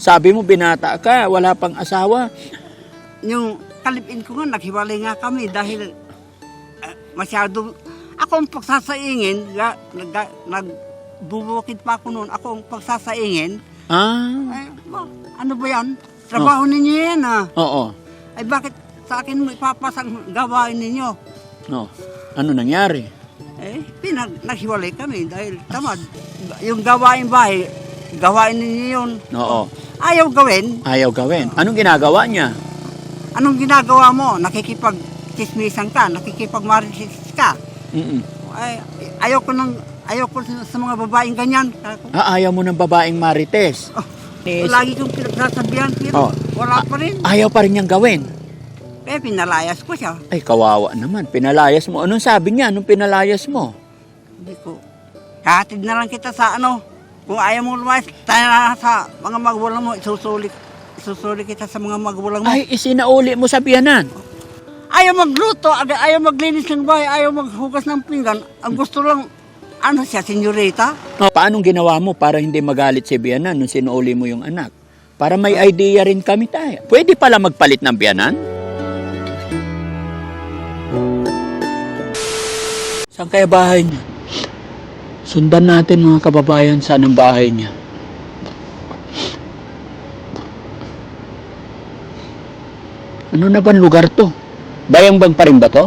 Sabi mo binata ka, wala pang asawa. Yung kalipin ko nga, naghiwalay nga kami dahil ah, masyado... Ako ang pagsasaingin, nag, nagbubukid pa ako noon, ako ang pagsasaingin. Ah, Ay, ba, ano ba yan? Trabaho ninyo yan ah. oo. Ay bakit sa akin mo ipapasang gawain ninyo? No. Ano nangyari? Eh, pinag naghiwalay kami dahil tamad. Yung gawain bahay, gawain ninyo yun. Oo. Ayaw gawin. Ayaw gawin. Anong ginagawa niya? Anong ginagawa mo? Nakikipag-chismisan ka, nakikipag-marites ka. Mm-mm. Ay, ayaw ko nang ayaw ko sa mga babaeng ganyan. Ah, ayaw mo ng babaeng marites. Oh, Lagi kong pinagsasabihan, Oh. pero wala pa rin. ayaw pa rin niyang gawin. Eh, pinalayas ko siya. Ay, kawawa naman. Pinalayas mo. Anong sabi niya nung pinalayas mo? Hindi ko. Kahatid na lang kita sa ano. Kung ayaw mo lumayas, tayo na sa mga magulang mo, isusulit. Isusulit kita sa mga magulang mo. Ay, isinauli mo sa biyanan. Ayaw magluto, ayaw maglinis ng bahay, ayaw maghugas ng pinggan. Ang gusto lang, ano siya, senyorita? O, paanong ginawa mo para hindi magalit si biyanan nung sinuuli mo yung anak? Para may idea rin kami tayo. Pwede pala magpalit ng biyanan? Saan kaya bahay niya? Sundan natin mga kababayan saan ang bahay niya. Ano na bang lugar to? Bayang bang pa rin ba to?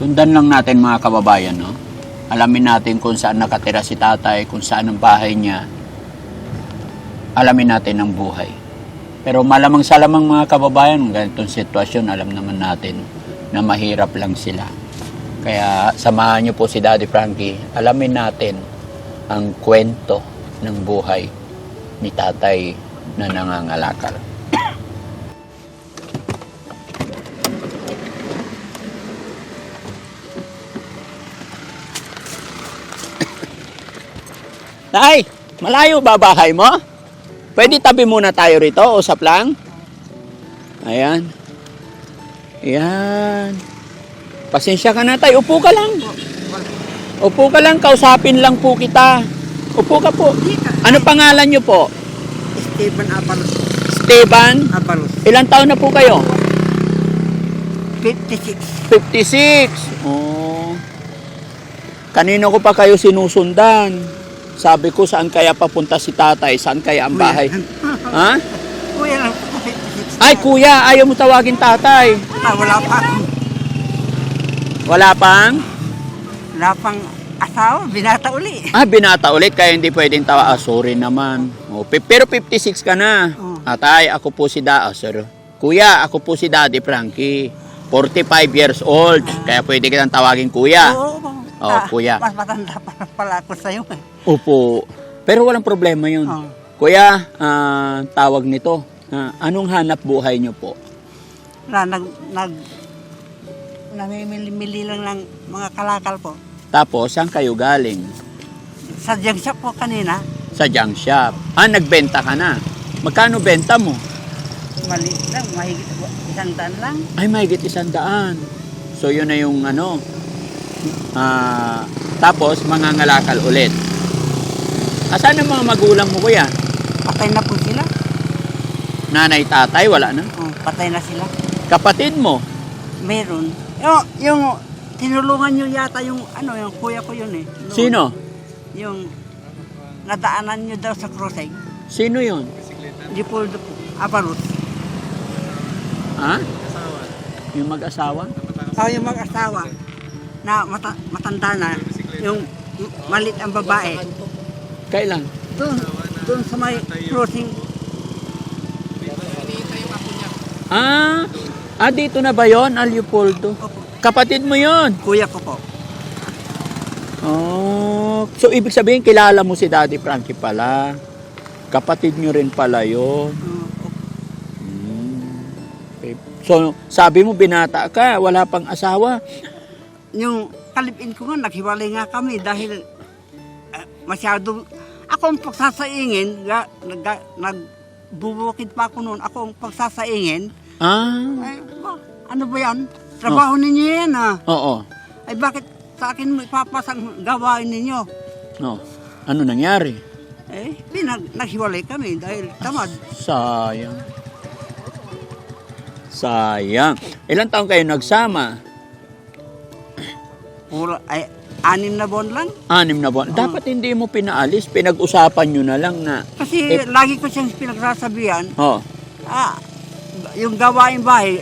Sundan lang natin mga kababayan, no? Alamin natin kung saan nakatira si tatay, kung saan ang bahay niya. Alamin natin ang buhay. Pero malamang sa lamang mga kababayan, ng ganitong sitwasyon, alam naman natin na mahirap lang sila. Kaya samahan niyo po si Daddy Frankie, alamin natin ang kwento ng buhay ni tatay na nangangalakal. Tay, malayo ba bahay mo? Pwede tabi muna tayo rito, usap lang. Ayan. Ayan. Pasensya ka na tay, upo ka lang. Upo ka lang, kausapin lang po kita. Upo ka po. Ano pangalan niyo po? Stephen Abalos. Esteban? Abalos. Ilang taon na po kayo? 56. 56. Oh. Kanino ko pa kayo sinusundan? Sabi ko, saan kaya papunta si tatay? Saan kaya ang bahay? Ha? Kuya lang, 56. Ay, kuya, ayaw mo tawagin tatay. Ah, wala pa. Wala pang? Wala pang asawa, binata uli. Ah, binata ulit, kaya hindi pwedeng tawa. Ah, sorry naman. Oh, pero 56 ka na. Oh. Atay, ako po si Da... Ah, sorry. Kuya, ako po si Daddy Frankie. 45 years old. Kaya pwede kitang tawagin kuya. Oo, oo. Oh, Ah, kuya. Mas matanda pa pala ako sa'yo. eh. Opo. Pero walang problema yun. Oh. Kuya, ah, tawag nito. Ah, anong hanap buhay nyo po? Na, nag, nag, namimili-mili lang ng mga kalakal po. Tapos, saan kayo galing? Sa junk shop po kanina, Sa junk shop. Ah, nagbenta ka na. Magkano benta mo? maliit lang, mahigit isang daan lang. Ay, mahigit isang daan. So, yun na yung ano. Ah, tapos, mangangalakal ulit. Asan ang mga magulang mo, kuya? Patay na po sila. Nanay, tatay, wala na. Oh, patay na sila. Kapatid mo, Meron. Yung, yung tinulungan nyo yata yung, ano, yung kuya ko yun eh. Noon. sino? Yung nadaanan nyo daw sa Crusade. Sino yun? Dipoldo po. Abarot. Ha? Yung mag-asawa? Oh, yung mag-asawa na mata- matanda na, yung malit ang babae. Kailan? Doon, doon sa may crossing. Ah, ah dito na ba yon Leopoldo? Opo. Kapatid mo yon. Kuya ko po. Oh, so ibig sabihin kilala mo si Daddy Frankie pala. Kapatid nyo rin pala yon. Hmm. Okay. So, sabi mo binata ka, wala pang asawa. yung kalipin ko nga, naghiwalay nga kami dahil ah, masyado, ako ang pagsasaingin, ga, nag, nagbubukid pa ako noon, ako ang pagsasaingin, Ah, ay, ba, ano ba yan? Trabaho ninyo yan ah. oo. Ay bakit sa akin mo ipapasang gawain ninyo? No. Ano nangyari? Eh, pinag naghiwalay kami dahil tamad. Sayang. Sayang. Ilang taon kayo nagsama? Pura, ay, anim na buwan lang. Anim na buwan. Dapat hindi mo pinaalis. Pinag-usapan nyo na lang na, Kasi Eh, lagi ko siyang pinagsasabihan, oh, ah, yung gawain bahay,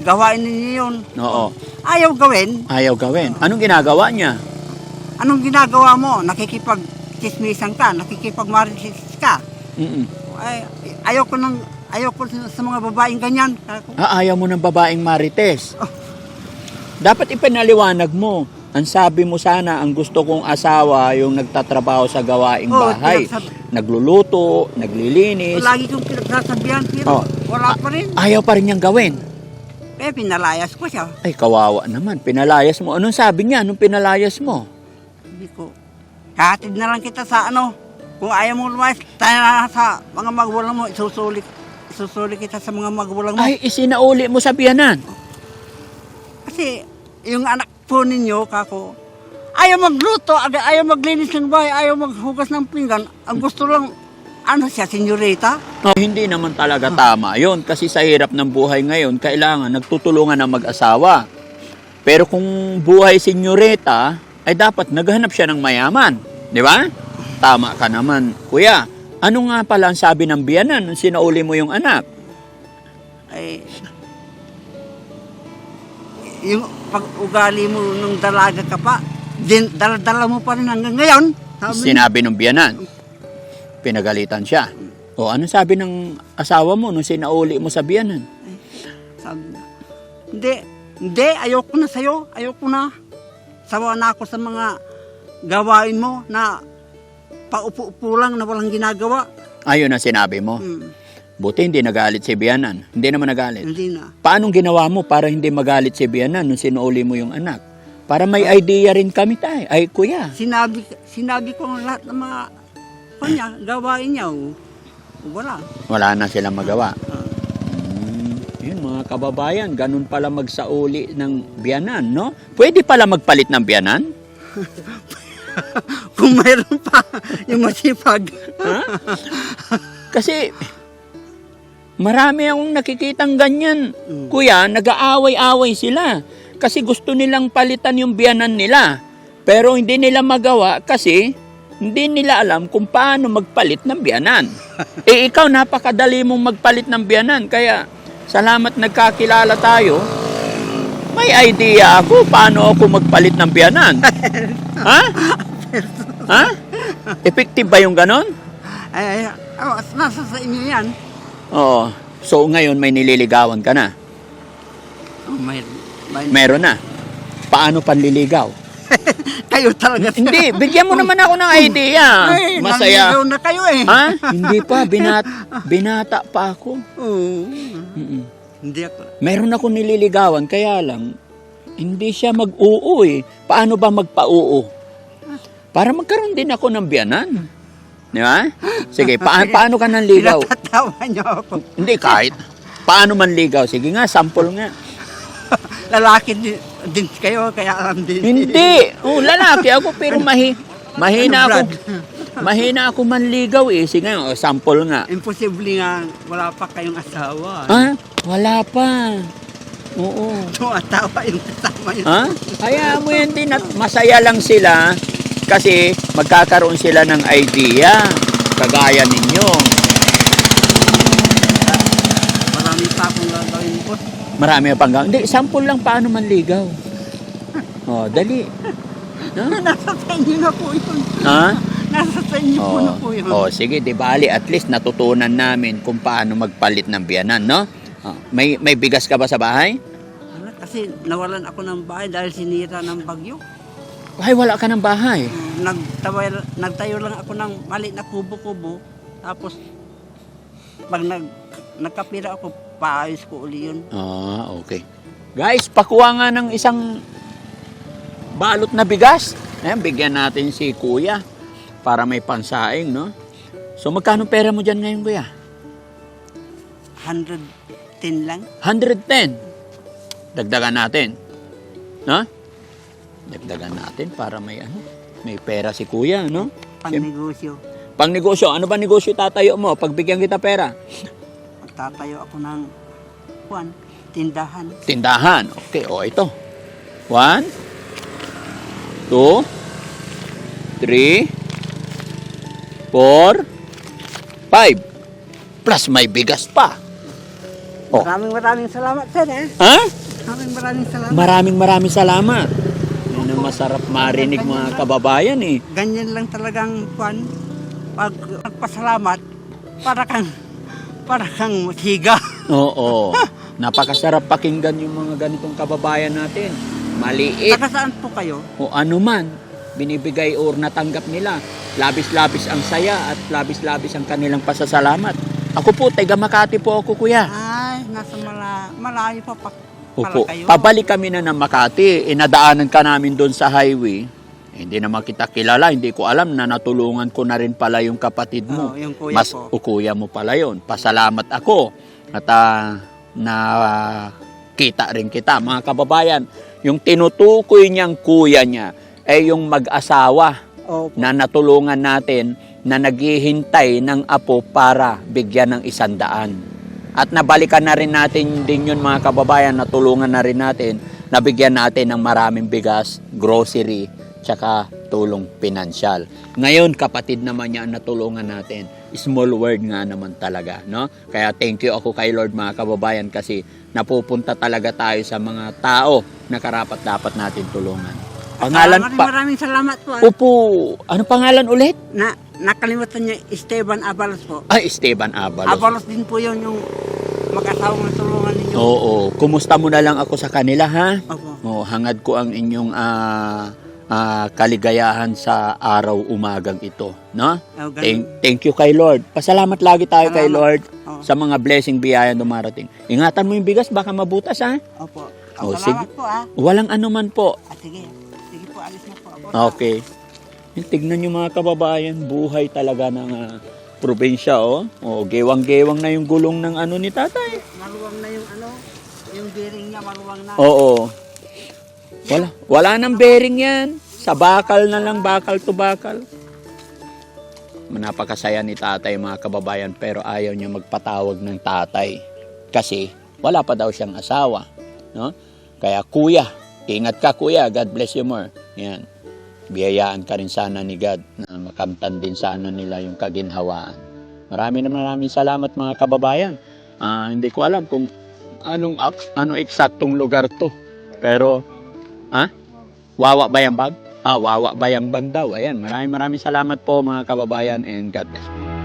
gawain ninyo yun. oo, Ayaw gawin. ayaw gawin. Anong ginagawa niya? Anong ginagawa mo? Nakikipag chismisan ka, nakikipag marites ka. Mm-mm. Ay, ayaw ko nang ayaw ko sa mga babaeng ganyan. Ah, ayaw mo ng babaeng marites. Dapat ipinaliwanag mo. Ang sabi mo sana, ang gusto kong asawa yung nagtatrabaho sa gawaing Oo, bahay. pinagsab- Nagluluto, naglilinis. Lagi kong pinagsasabihan, Oh. Wala pa rin. Ayaw pa rin niyang gawin. Eh, pinalayas ko siya. Ay, kawawa naman. Pinalayas mo. Anong sabi niya? Anong pinalayas mo? Sabi ko, hatid na lang kita sa ano. Kung ayaw mo lumayas, tayo na sa mga magulang mo, isusuli, isusuli kita sa mga magulang mo. Ay, isinauli mo sa biyanan. Kasi yung anak po ninyo, kako, ayaw magluto, ayaw maglinis ng bahay, ayaw maghugas ng pinggan. Ang gusto lang, ano siya, senyorita? No, hindi naman talaga tama yon kasi sa hirap ng buhay ngayon, kailangan nagtutulungan ng mag-asawa. Pero kung buhay senyoreta, ay dapat naghanap siya ng mayaman. Di ba? Tama ka naman, kuya. Ano nga pala ang sabi ng biyanan nung sinauli mo yung anak? Ay, yung pag-ugali mo nung dalaga ka pa, din, dala-dala mo pa rin hanggang ngayon. Sabi, Sinabi ng biyanan. Pinagalitan siya. O ano sabi ng asawa mo nung sinauli mo sa biyanan? sabi niya, hindi, hindi, ayoko na sa'yo, ayoko na. Sawa na ako sa mga gawain mo na paupo-upo lang na walang ginagawa. Ayun ang sinabi mo. Hmm, Buti hindi nagalit si biyanan. Hindi naman nagalit. hindi na. Paanong ginawa mo para hindi magalit si biyanan nung sinuuli mo yung anak? Para may idea rin kami tayo. Ay, kuya. Sinabi, sinabi ko lahat ng mga kanya, gawain niya. oh. Wala. Wala na silang magawa. Ah. Hmm, yun mga kababayan, ganun pala magsauli ng biyanan, no? Pwede pala magpalit ng biyanan? Kung mayroon pa yung masipag. Ha? Kasi marami akong nakikitang ganyan. Mm. Kuya, nag-aaway-away sila. Kasi gusto nilang palitan yung biyanan nila. Pero hindi nila magawa kasi hindi nila alam kung paano magpalit ng biyanan. eh ikaw, napakadali mong magpalit ng biyanan. Kaya salamat nagkakilala tayo. May idea ako paano ako magpalit ng biyanan. ha? Ha? Effective ba yung ganon? Ay, ay, oh, nasa sa inyo yan. Oo. So ngayon may nililigawan ka na. Oh, may, may, Meron na. Paano panliligaw? kayo talaga. Hindi, bigyan mo naman ako ng idea. Ay, Masaya. na kayo eh. Ha? Hindi pa, binat binata pa ako. Oo. Mm-mm. Hindi ako. Meron ako nililigawan, kaya lang, hindi siya mag-oo eh. Paano ba magpa-oo? Para magkaroon din ako ng biyanan. Di ba? Sige, paa- paano ka nanligaw? Pinatatawa niyo ako. Hindi, kahit. Paano man ligaw? Sige nga, sample nga. Lalaki din, din kayo, kaya alam din. Hindi. Oh, lalaki ako pero mahi mahina Ano, ako. Mahina ako manligaw eh. Sige nga, oh, sample nga. Imposible nga, wala pa kayong asawa. Ha? Wala pa. Oo. Tumatawa yung kasama niyo. Ha? Kaya mo yan din at masaya lang sila kasi magkakaroon sila ng idea. Kagaya ninyo. Marami pa akong gagawin po. Marami pang ga- Hindi, sample lang paano manligaw. Oh, dali. Ha? Nasa sa inyo na po yun. Ha? Nasa sa inyo po na po yun. Oh, sige, di bali, at least natutunan namin kung paano magpalit ng biyanan, no? Oh, may may bigas ka ba sa bahay? Wala, Kasi nawalan ako ng bahay dahil sinira ng bagyo. Ay, wala ka ng bahay. Nagtaway, nagtayo lang ako ng mali na kubo-kubo. Tapos, pag nag, nagkapira ako, paayos ko uli yun. Ah, okay. Guys, pakuha nga ng isang balot na bigas. Ayan, bigyan natin si kuya para may pansaing, no? So, magkano pera mo dyan ngayon, kuya? 110 lang. 110. Dagdagan natin. No? Dagdagan natin para may ano, may pera si kuya, no? Pang negosyo. Pang negosyo, ano ba negosyo tatayo mo? Pagbigyan kita pera? Magtatayo ako ng kuan, tindahan. Tindahan. Okay, o ito. One, two, three, four, five. Plus may bigas pa. Oh. Maraming maraming salamat sir eh. Ha? Maraming maraming salamat. Maraming maraming salamat. Yan ang masarap marinig mga kababayan eh. Ganyan lang talagang kuan. Pag nagpasalamat, para kang para kang masiga. Oo. Napakasarap pakinggan yung mga ganitong kababayan natin. Maliit Taga saan po kayo? o ano man binibigay or natanggap nila. Labis-labis ang saya at labis-labis ang kanilang pasasalamat. Ako po, taga Makati po ako kuya. Ay, nasa mala, malayo pa pa. Opo, kayo. pabalik kami na ng Makati. Inadaanan ka namin doon sa highway. Hindi naman kita kilala, hindi ko alam na natulungan ko na rin pala yung kapatid mo. Oo, yung kuya Mas ko. o kuya mo pala yon. Pasalamat ako at ah, na ah, kita rin kita mga kababayan. Yung tinutukoy niyang kuya niya ay yung mag-asawa Opo. na natulungan natin na naghihintay ng apo para bigyan ng isandaan. At nabalikan na rin natin din yun mga kababayan, natulungan na rin natin, nabigyan natin ng maraming bigas, grocery, tsaka tulong pinansyal. Ngayon, kapatid naman niya ang natulungan natin. Small word nga naman talaga, no? Kaya thank you ako kay Lord mga kababayan kasi napupunta talaga tayo sa mga tao na karapat dapat natin tulungan. Pangalan maraming, pa. maraming salamat po. ah. Opo, ano pangalan ulit? Na, nakalimutan niyo, Esteban Abalos po. Ay, Esteban Abalos. Abalos din po yun yung mag-asawang tulungan ninyo. Oo, kumusta mo na lang ako sa kanila ha? Opo. Oh, hangad ko ang inyong ah, ah, kaligayahan sa araw umagang ito, no? Oh. Thank, thank you kay Lord. Pasalamat lagi tayo kay Salamat. Lord Oo. sa mga blessing biyaya dumarating. Ingatan mo yung bigas baka mabutas ha. Opo. Oh, Oh, sige. po ah. Walang anuman po. ah. Sige. Sige po, alis na po. Okay. Tignan nyo mga kababayan, buhay talaga ng ah, probinsya, oh. Oh, gewang-gewang na yung gulong ng ano ni tatay. Maluwang na yung ano, yung bearing niya maluwang na. Oo. Wala. Wala nang bearing yan. Sa bakal na lang, bakal to bakal. Napakasaya ni tatay mga kababayan pero ayaw niya magpatawag ng tatay. Kasi wala pa daw siyang asawa. No? Kaya kuya, ingat ka kuya, God bless you more. Yan. Biyayaan ka rin sana ni God na makamtan din sana nila yung kaginhawaan. Marami na maraming salamat mga kababayan. Ah, hindi ko alam kung anong ano eksaktong lugar to. Pero, ha? Wawa Bayambag? Ah, Wawa Bayambag daw. Ayan, maraming maraming salamat po mga kababayan and God bless.